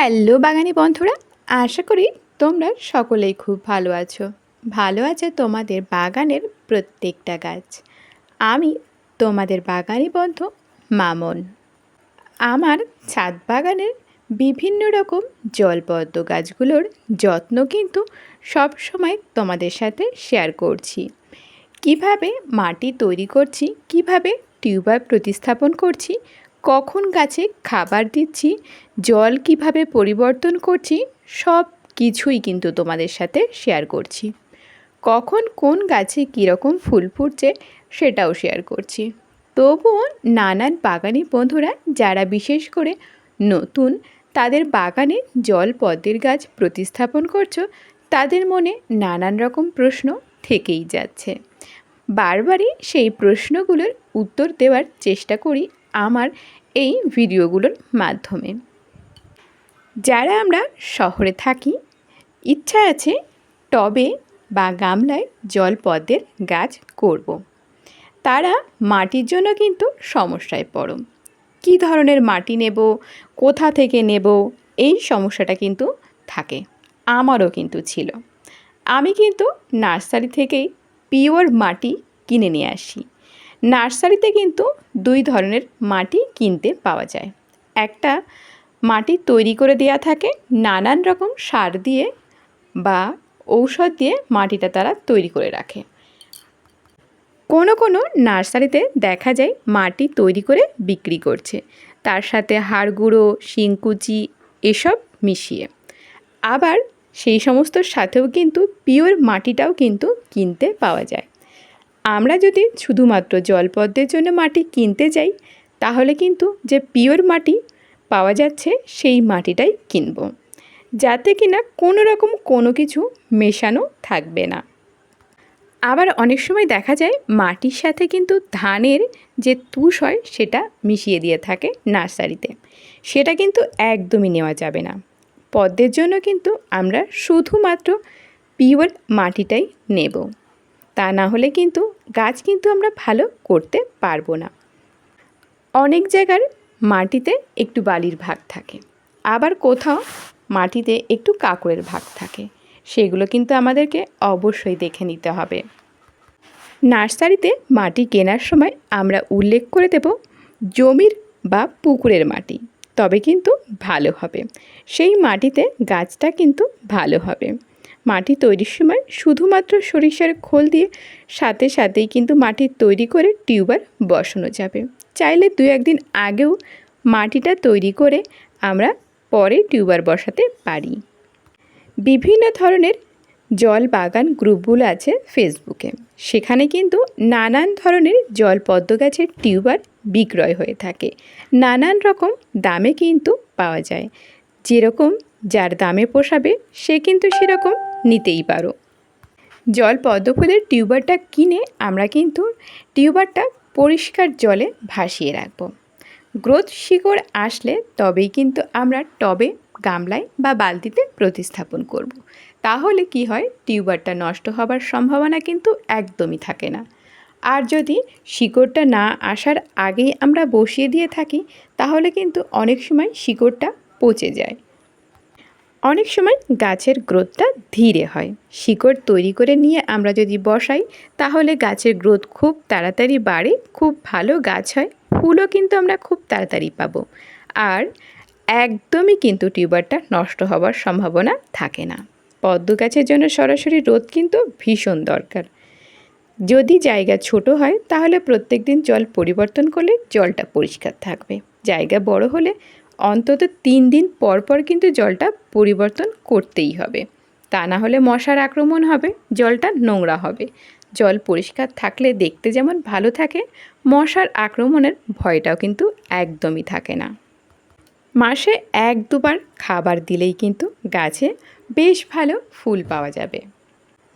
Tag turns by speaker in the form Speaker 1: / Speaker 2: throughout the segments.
Speaker 1: Hello বাগানি বন্ধুরা, আশা করি তোমরা সকলেই খুব ভালো আছো। ভালো আছে তোমাদের বাগানের প্রত্যেকটা গাছ। আমি তোমাদের বাগানি বন্ধু মামন। আমার ছাদ বাগানের বিভিন্ন রকম জলপদ্ম গাছগুলোর যত্ন কিন্তু সব সময় তোমাদের সাথে শেয়ার করছি। কীভাবে মাটি তৈরি করছি, কীভাবে টিউবার প্রতিস্থাপন করছি কখন গাছে খাবার দিচ্ছি, জল কীভাবে পরিবর্তন করছি, সব কিছুই কিন্তু তোমাদের সাথে শেয়ার করছি। কখন কোন গাছে কীরকম ফুল ফুটছে সেটাও শেয়ার করছি। তবুও নানান বাগানি বন্ধুরা যারা বিশেষ করে নতুন, তাদের বাগানে জল পদ্মের গাছ প্রতিস্থাপন করছ, তাদের মনে নানান রকম প্রশ্ন থেকেই যাচ্ছে। বারবারই সেই প্রশ্নগুলোর উত্তর দেওয়ার চেষ্টা করি আমার এই ভিডিওগুলোর মাধ্যমে। যারা আমরা শহরে থাকি, ইচ্ছা আছে টবে বা গামলায় জল পদ্মের গাছ করব। তারা মাটির জন্য কিন্তু সমস্যায় পড়ো। কী ধরনের মাটি নেব, কোথা থেকে নেব, এই সমস্যাটা কিন্তু থাকে। আমারও কিন্তু ছিল। আমি কিন্তু নার্সারি থেকেই পিওর মাটি কিনে নিয়ে আসি। নার্সারিতে কিন্তু দুই ধরনের মাটি কিনতে পাওয়া যায়। একটা মাটি তৈরি করে দেওয়া থাকে, নানান রকম সার দিয়ে বা ঔষধ দিয়ে মাটিটা তারা তৈরি করে রাখে। কোনো কোনো নার্সারিতে দেখা যায় মাটি তৈরি করে বিক্রি করছে, তার সাথে হাড় গুঁড়ো শিংকুচি এসব মিশিয়ে। আবার সেই সমস্তর সাথেও কিন্তু পিওর মাটিটাও কিন্তু কিনতে পাওয়া যায়। আমরা যদি শুধুমাত্র জলপদ্মের জন্য মাটি কিনতে যাই, তাহলে কিন্তু যে পিওর মাটি পাওয়া যাচ্ছে, সেই মাটিটাই কিনব। যাতে কিনা কোনো রকম কোনো কিছু মেশানো থাকবে না। আবার অনেক সময় দেখা যায়, মাটির সাথে কিন্তু ধানের যে তুষ হয়, সেটা মিশিয়ে দিয়ে থাকে নার্সারিতে। সেটা কিন্তু একদমই নেওয়া যাবে না। পদ্মের জন্য কিন্তু আমরা শুধুমাত্র পিওর মাটিটাই নেব। তা না হলে কিন্তু গাছ কিন্তু আমরা ভালো করতে পারব না। অনেক জায়গার মাটিতে একটু বালির ভাগ থাকে, আবার কোথাও মাটিতে একটু কাঁকড়ের ভাগ থাকে। সেগুলো কিন্তু আমাদেরকে অবশ্যই দেখে নিতে হবে। নার্সারিতে মাটি কেনার সময় আমরা উল্লেখ করে দেব জমির বা পুকুরের মাটি, তবে কিন্তু ভালো হবে। সেই মাটিতে গাছটা কিন্তু ভালো হবে। মাটি তৈরির সময় শুধুমাত্র সরিষার খোল দিয়ে সাথে সাথেই কিন্তু মাটি তৈরি করে টিউবার বসানো যাবে। চাইলে দু একদিন আগেও মাটিটা তৈরি করে আমরা পরে টিউবার বসাতে পারি। বিভিন্ন ধরনের জল বাগান গ্রুপগুলো আছে ফেসবুকে সেখানে কিন্তু নানান ধরনের জল পদ্ম গাছের টিউবার বিক্রয় হয়ে থাকে। নানান রকম দামে কিন্তু পাওয়া যায়। যেরকম যার দামে পোষাবে সে কিন্তু সেরকম নিতেই পারো। জল পদ্ম ফুলের টিউবারটা কিনে আমরা কিন্তু টিউবারটা পরিষ্কার জলে ভাসিয়ে রাখব। গ্রোথ শিকড় আসলে তবেই কিন্তু আমরা টবে, গামলায় বা বালতিতে প্রতিস্থাপন করব। তাহলে কি হয়? টিউবারটা নষ্ট হবার সম্ভাবনা কিন্তু একদমই থাকে না। আর যদি শিকড়টা না আসার আগেই আমরা বসিয়ে দিয়ে থাকি, তাহলে কিন্তু অনেক সময় শিকড়টা পচে যায়। অনেক সময় গাছের গ্রোথটা ধীরে হয়। শিকড় তৈরি করে নিয়ে আমরা যদি বসাই, তাহলে গাছের গ্রোথ খুব তাড়াতাড়ি বাড়ে, খুব ভালো গাছ হয়, ফুলও কিন্তু আমরা খুব তাড়াতাড়ি পাবো। আর একদমই কিন্তু টিউবারটা নষ্ট হওয়ার সম্ভাবনা থাকে না। পদ্ম গাছের জন্য সরাসরি রোদ কিন্তু ভীষণ দরকার। যদি জায়গা ছোট হয়, তাহলে প্রত্যেক দিন জল পরিবর্তন করলে জলটা পরিষ্কার থাকবে। জায়গা বড় হলে অন্তত তিন দিন পর পর কিন্তু জলটা পরিবর্তন করতেই হবে। তা না হলে মশার আক্রমণ হবে, জলটা নোংরা হবে। জল পরিষ্কার থাকলে দেখতে যেমন ভালো থাকে, মশার আক্রমণের ভয়টাও কিন্তু একদমই থাকে না। মাসে এক দুবার খাবার দিলেই কিন্তু গাছে বেশ ভালো ফুল পাওয়া যাবে।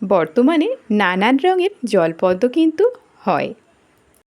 Speaker 1: বর্তমানে নানান রঙের জলপদ্ম কিন্তু হয়।